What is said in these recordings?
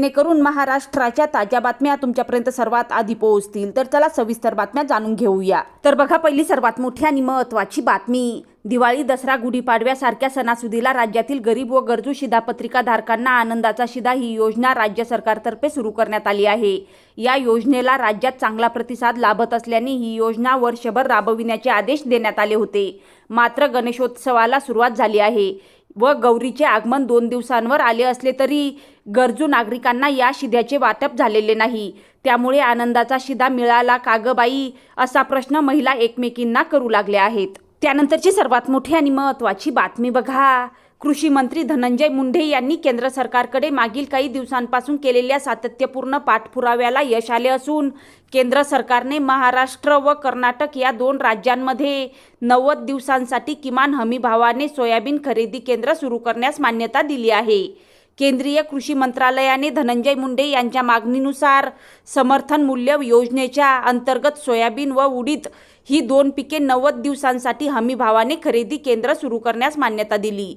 जेणेकरून महाराष्ट्राच्या ताज्या बातम्या तुमच्यापर्यंत सर्वात आधी पोहोचतील. तर चला सविस्तर बातम्या जाणून घेऊया. तर बघा पहिली सर्वात मोठी आणि महत्त्वाची बातमी. दिवाळी दसरा गुढीपाडव्यासारख्या सणासुदीला राज्यातील गरीब व गरजू शिधापत्रिका धारकांना आनंदाचा शिधा ही योजना राज्य सरकारतर्फे सुरू करण्यात आली आहे. या योजनेला राज्यात चांगला प्रतिसाद लाभत असल्याने ही योजना वर्षभर राबविण्याचे आदेश देण्यात आले होते. मात्र गणेशोत्सवाला सुरुवात झाली आहे. व गौरीचे आगमन दोन दिवसांवर आले असले तरी गरजू नागरिकांना या शिध्याचे वाटप झालेले नाही. त्यामुळे आनंदाचा शिधा मिळाला का ग बाई? असा प्रश्न महिला एकमेकींना करू लागल्या आहेत. त्यानंतरची सर्वात मोठी आणि महत्त्वाची बातमी बघा. कृषी मंत्री धनंजय मुंडे यांनी केंद्र सरकारकडे मागील काही दिवसांपासून केलेल्या सातत्यपूर्ण पाठपुराव्याला यश आले असून केंद्र सरकारने महाराष्ट्र व कर्नाटक या दोन राज्यांमध्ये नव्वद दिवसांसाठी किमान हमी भावाने सोयाबीन खरेदी केंद्र सुरू करण्यास मान्यता दिली आहे. केंद्रीय कृषी मंत्रालयाने धनंजय मुंडे यांच्या मागणीनुसार समर्थन मूल्य योजनेच्या अंतर्गत सोयाबीन व उडीद ही दोन पिके नव्वद दिवसांसाठी हमी भावाने खरेदी केंद्र सुरू करण्यास मान्यता दिली.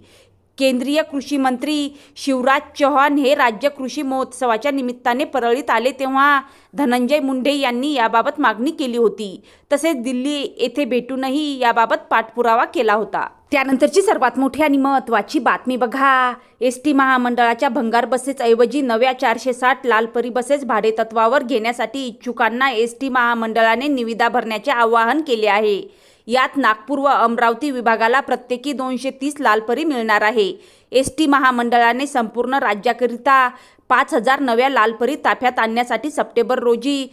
केंद्रीय कृषी मंत्री शिवराज चौहान हे राज्य कृषी महोत्सवाच्या निमित्ताने परळीत आले तेव्हा धनंजय मुंडे यांनी याबाबत मागणी केली होती. तसेच दिल्ली येथे भेटूनही याबाबत पाठपुरावा केला होता. त्यानंतरची सर्वात मोठी आणि महत्त्वाची बातमी बघा. एस टी महामंडळाच्या भंगार बसेसऐवजी नव्या चारशे साठ लालपरी बसेस भाडेतत्वावर घेण्यासाठी इच्छुकांना एस टी महामंडळाने निविदा भरण्याचे आवाहन केले आहे. यात नागपूर व अमरावती विभागाला प्रत्येकी दोनशे तीस लालपरी मिळणार आहे. एस टी महामंडळाने संपूर्ण राज्याकरिता पाच हजार नव्या लालपरी ताफ्यात आणण्यासाठी सप्टेंबर रोजी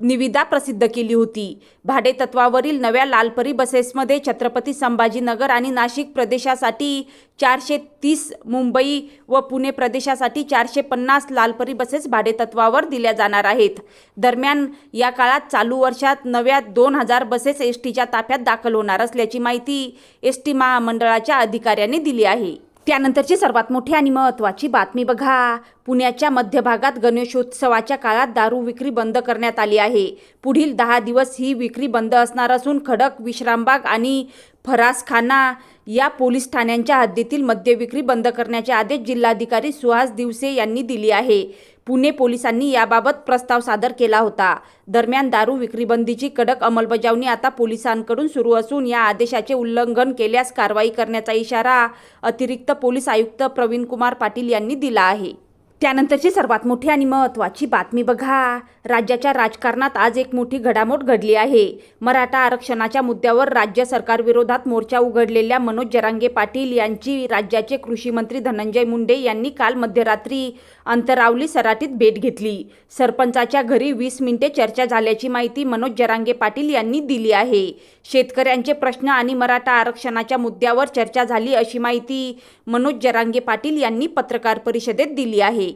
निविदा प्रसिद्ध केली होती. भाडेतत्वावरील नव्या लालपरी बसेसमध्ये छत्रपती संभाजीनगर आणि नाशिक प्रदेशासाठी चारशे तीस मुंबई व पुणे प्रदेशासाठी चारशे पन्नास लालपरी बसेस भाडेतत्वावर दिल्या जाणार आहेत. दरम्यान या काळात चालू वर्षात नव्या दोन हजार बसेस एस टीच्या ताफ्यात दाखल होणार असल्याची माहिती एस टी महामंडळाच्या अधिकाऱ्यांनी दिली आहे. त्यानंतरची सर्वात मोठी आणि महत्त्वाची बातमी बघा. पुण्याच्या मध्यभागात गणेशोत्सवाच्या काळात दारू विक्री बंद करण्यात आली आहे. पुढील दहा दिवस ही विक्री बंद असणार असून खडक विश्रामबाग आणि फरासखाना या पोलीस ठाण्यांच्या हद्दीतील मद्य विक्री बंद करण्याचे आदेश जिल्हाधिकारी सुहास दिवसे यांनी दिली आहे. पुणे पोलिसांनी याबाबत प्रस्ताव सादर केला होता. दरम्यान दारू विक्रीबंदीची कडक अंमलबजावणी आता पोलिसांकडून सुरू असून या आदेशाचे उल्लंघन केल्यास कारवाई करण्याचा इशारा अतिरिक्त पोलीस आयुक्त प्रवीणकुमार पाटील यांनी दिला आहे. त्यानंतरची सर्वात मोठी आणि महत्त्वाची बातमी बघा. राज्याच्या राजकारणात आज एक मोठी घडामोड घडली आहे. मराठा आरक्षणाच्या मुद्द्यावर राज्य सरकारविरोधात मोर्चा उघडलेल्या मनोज जरांगे पाटील यांची राज्याचे कृषी मंत्री धनंजय मुंडे यांनी काल मध्यरात्री अंतरावली सराटीत भेट घेतली. सरपंचाच्या घरी वीस मिनिटे चर्चा झाल्याची माहिती मनोज जरांगे पाटील यांनी दिली आहे. शेतकऱ्यांचे प्रश्न आणि मराठा आरक्षणाच्या मुद्द्यावर चर्चा झाली अशी माहिती मनोज जरांगे पाटील यांनी पत्रकार परिषदेत दिली आहे.